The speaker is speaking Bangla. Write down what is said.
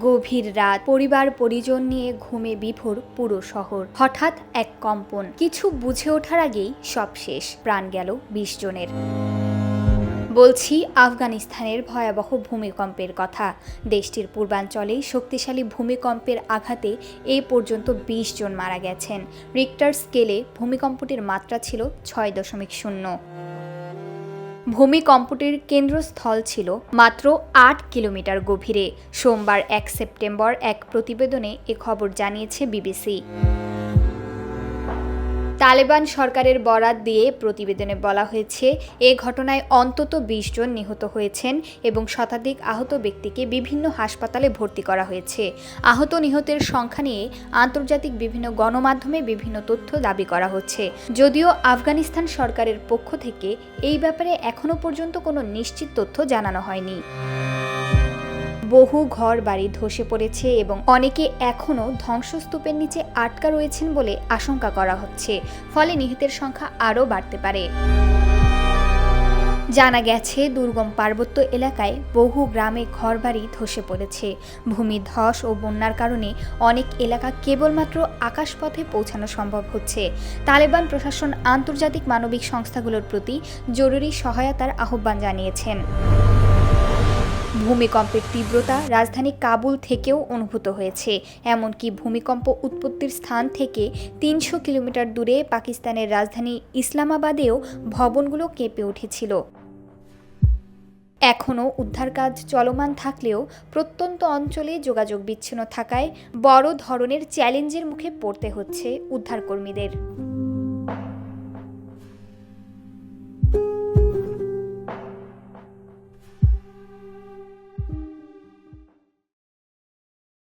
গভীর রাত। পরিবার পরিজন নিয়ে ঘুমে বিভোর পুরো শহর। হঠাৎ এক কম্পন। কিছু বুঝে ওঠার আগেই সব শেষ। প্রাণ গেল বিশ জনের। বলছি, আফগানিস্তানের ভয়াবহ ভূমিকম্পের কথা। দেশটির পূর্বাঞ্চলে শক্তিশালী ভূমিকম্পের আঘাতে এ পর্যন্ত বিশ জন মারা গেছেন। রিক্টার স্কেলে ভূমিকম্পটির মাত্রা ছিল ছয় দশমিক শূন্য। ভূমিকম্পটির কেন্দ্রস্থল ছিল মাত্র আট কিলোমিটার গভীরে। সোমবার এক সেপ্টেম্বর এক প্রতিবেদনে এ খবর জানিয়েছে বিবিসি। তালেবান সরকারের বরাত দিয়ে প্রতিবেদনে বলা হয়েছে, এ ঘটনায় অন্তত বিশ জন নিহত হয়েছেন এবং শতাধিক আহত ব্যক্তিকে বিভিন্ন হাসপাতালে ভর্তি করা হয়েছে। আহত নিহতের সংখ্যা নিয়ে আন্তর্জাতিক বিভিন্ন গণমাধ্যমে বিভিন্ন তথ্য দাবি করা হচ্ছে। যদিও আফগানিস্তান সরকারের পক্ষ থেকে এই ব্যাপারে এখনও পর্যন্ত কোনো নিশ্চিত তথ্য জানানো হয়নি। বহু ঘর বাড়ি ধসে পড়েছে এবং অনেকে এখনও ধ্বংসস্তূপের নিচে আটকা রয়েছেন বলে আশঙ্কা করা হচ্ছে। ফলে নিহতের সংখ্যা আরও বাড়তে পারে। জানা গেছে, দুর্গম পার্বত্য এলাকায় বহু গ্রামে ঘরবাড়ি ধসে পড়েছে। ভূমি ধস ও বন্যার কারণে অনেক এলাকা কেবলমাত্র আকাশপথে পৌঁছানো সম্ভব হচ্ছে। তালেবান প্রশাসন আন্তর্জাতিক মানবিক সংস্থাগুলোর প্রতি জরুরি সহায়তার আহ্বান জানিয়েছেন। ভূমিকম্পের তীব্রতা রাজধানী কাবুল থেকেও অনুভূত হয়েছে। এমনকি ভূমিকম্প উৎপত্তির স্থান থেকে তিনশো কিলোমিটার দূরে পাকিস্তানের রাজধানী ইসলামাবাদেও ভবনগুলো কেঁপে উঠেছিল। এখনও উদ্ধার কাজ চলমান থাকলেও প্রত্যন্ত অঞ্চলে যোগাযোগ বিচ্ছিন্ন থাকায় বড় ধরনের চ্যালেঞ্জের মুখে পড়তে হচ্ছে উদ্ধারকর্মীদের।